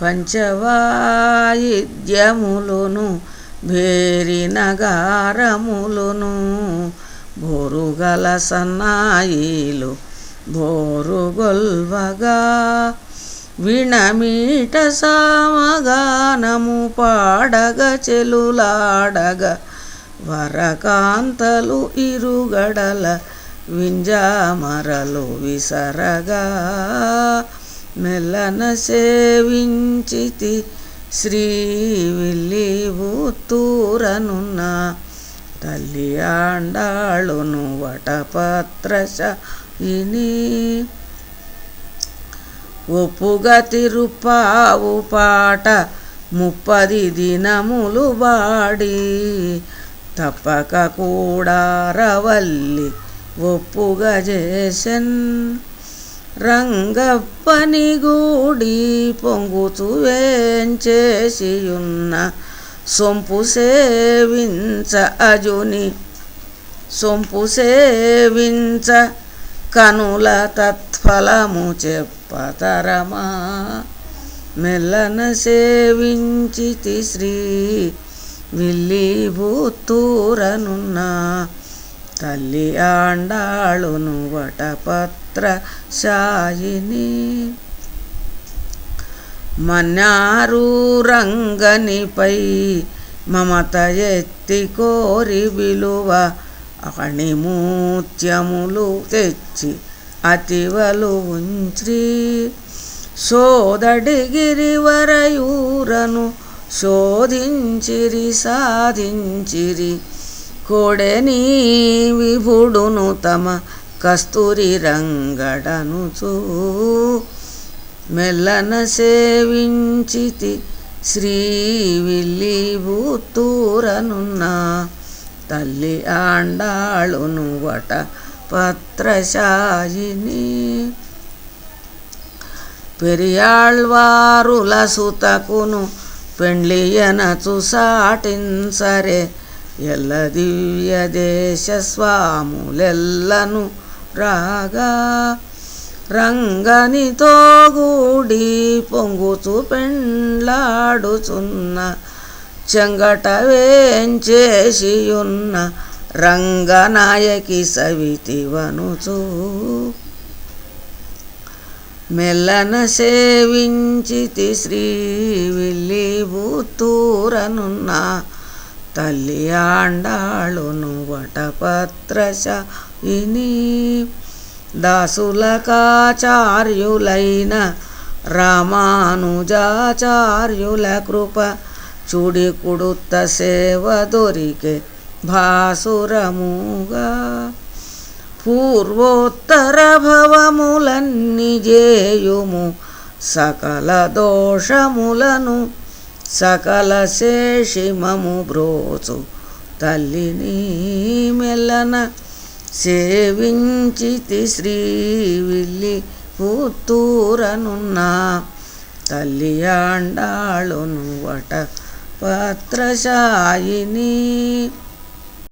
పంచవాయిద్యములును భేరినగారములును బోరుగల సన్నాయిలు బోరుగొల్వగా విణమీట సామగానము పాడగ చెలులాడగ వరకాంతలు ఇరుగడల వింజామరలు విసరగా. మెల్లన సేవించితి శ్రీ విల్లివుత్తూరనున్న తల్లి ఆండాళును వటపత్రశయిని ఒప్పుగా తిరుపావు పాట ముప్పది దినములు వాడి. తప్పక కూడా రవల్లి ఒప్పుగా చేసెన్ రంగప్పని గూడి పొంగుతూ వేంచేసియున్న సొంపు సేవించ అజుని సొంపు సేవించ కనుల తత్ఫలము చెప్పతరమా మెల్లన సేవించితి శ్రీ విల్లిభూత్తూరనున్న తల్లి ఆండాళును వటపత్ర సాయిని. మన్నారు రంగనిపై మమత ఎత్తి కోరి విలువ అణిమూత్యములు తెచ్చి అతివలు ఉంచి సోదడిగిరివరయూరను శోధించిరి సాధించిరి. కోడెని విభుడును తమ కస్తూరి రంగడనుచూ మెల్లన సేవించితి శ్రీ విల్లిభూత్తూరనున్న తల్లి ఆండాళును వట పత్రశాయిని. పెరియాళ్వారుల సుతకును పెండ్లియనచు సాటిన్సరే ఎల్ల దివ్య దేశ స్వాములెల్లను రాగా రంగనితో గూడి పొంగుచు పెండ్లాడుచున్న చెంగట వేంచేసియున్న రంగనాయకి సవితివనుచూ మెల్లన సేవించితి శ్రీ విల్లిభూత్తూరనున్న తల్లి ఆండాళును వటపత్రశయిని దాసులకాచార్యులైన రామానుజాచార్యుల కృప చుడి కుడుత సేవ దొరికే భాసురముగా. పూర్వోత్తర భవములన్ని జేయుము సకల దోషములను సకల శేషిమము బ్రోచు. తల్లిని మెల్లన సేవించితి శ్రీ విల్లి పుత్తూరనున్న. తల్లి ఆండాళును వట పత్రశాయిని